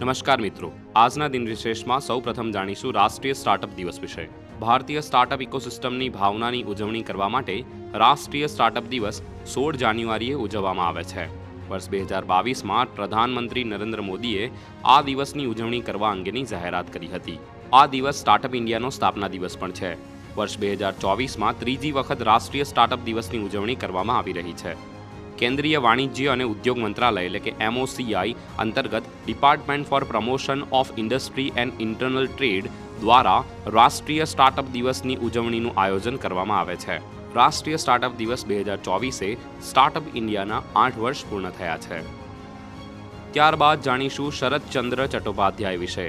નમસ્કાર મિત્રો. આજના દિન વિશેષમાં સૌ પ્રથમ જાણીશું રાષ્ટ્રીય સ્ટાર્ટઅપ દિવસ વિશે. ભારતીય સ્ટાર્ટઅપ ઇકોસિસ્ટમની ભાવનાની ઉજવણી કરવા માટે રાષ્ટ્રીય સ્ટાર્ટઅપ દિવસ સોળ જાન્યુઆરીએ ઉજવવામાં આવે છે. વર્ષ બે હજાર બાવીસમાં પ્રધાનમંત્રી નરેન્દ્ર મોદીએ આ દિવસની ઉજવણી કરવા અંગેની જાહેરાત કરી હતી. આ દિવસ સ્ટાર્ટઅપ ઇન્ડિયાનો સ્થાપના દિવસ પણ છે. વર્ષ બે હજાર ચોવીસમાં ત્રીજી વખત રાષ્ટ્રીય સ્ટાર્ટઅપ દિવસની ઉજવણી કરવામાં આવી રહી છે. કેન્દ્રીય વાણિજ્ય અને ઉદ્યોગ મંત્રાલય, એટલે કે એમઓસીઆઈ અંતર્ગત department for promotion of industry and internal trade દ્વારા રાષ્ટ્રીય સ્ટાર્ટઅપ દિવસની ઉજવણીનું આયોજન કરવામાં આવે છે. રાષ્ટ્રીય સ્ટાર્ટઅપ દિવસ બે હજાર ચોવીસે સ્ટાર્ટઅપ ઇન્ડિયાના આઠ વર્ષ પૂર્ણ થયા છે. ત્યારબાદ જાણીશું શરદચંદ્ર ચટ્ટોપાધ્યાય વિશે.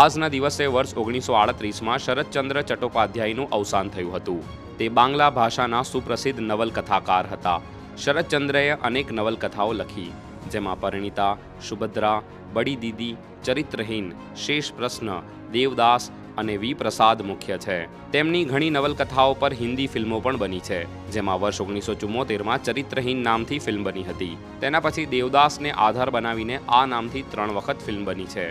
આજના દિવસે વર્ષ ઓગણીસો આડત્રીસમાં શરદચંદ્ર ચટ્ટોપાધ્યાયનું અવસાન થયું હતું. તે બાંગ્લા ભાષાના સુપ્રસિદ્ધ નવલકથાકાર હતા. શરદચંદ્રએ અનેક નવલકથાઓ લખી, જેમાં પરિણીતા, સુભદ્રા, બડી દીદી, ચરિત્રહીન, શેષ પ્રશ્ન, દેવદાસ અને વી પ્રસાદ મુખ્ય છે. તેમની ઘણી નવલકથાઓ પર હિન્દી ફિલ્મો પણ બની છે, જેમાં વર્ષ ઓગણીસો ચુમ્મોતેરમાં ચરિત્રહીન નામથી ફિલ્મ બની હતી. તેના પછી દેવદાસને આધાર બનાવીને આ નામથી ત્રણ વખત ફિલ્મ બની છે.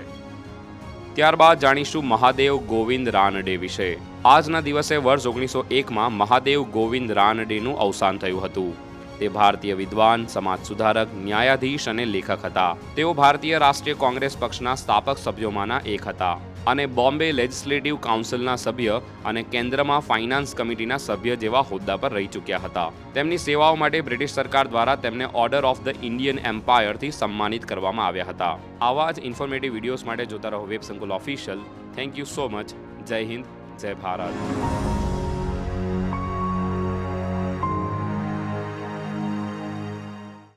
ત્યારબાદ જાણીશું મહાદેવ ગોવિંદ રાનડે વિશે. આજના દિવસે વર્ષ ઓગણીસો એકમાં મહાદેવ ગોવિંદ રાનડેનું અવસાન થયું હતું. તે ભારતીય વિદ્વાન સમાજ સુધારક ન્યાયાધીશ અને લેખક હતા. તેઓ ભારતીય રાષ્ટ્રીય કોંગ્રેસ પક્ષના સ્થાપક સભ્યોમાંના એક હતા અને બોમ્બે લેજિસ્લેટિવ કાઉન્સિલના સભ્ય અને કેન્દ્રમાં ફાઇનાન્સ કમિટીના સભ્ય જેવા હોદ્દા પર રહી ચૂક્યા હતા. તેમની સેવાઓ માટે બ્રિટિશ સરકાર દ્વારા તેમને ઓર્ડર ઓફ ધ ઇન્ડિયન એમ્પાયરથી સન્માનિત કરવામાં આવ્યા હતા. આવા જ ઇન્ફોર્મેટિવ વિડીયોઝ માટે જોતા રહો web Sankul official thank you so much જય હિન્દ, જય ભારત.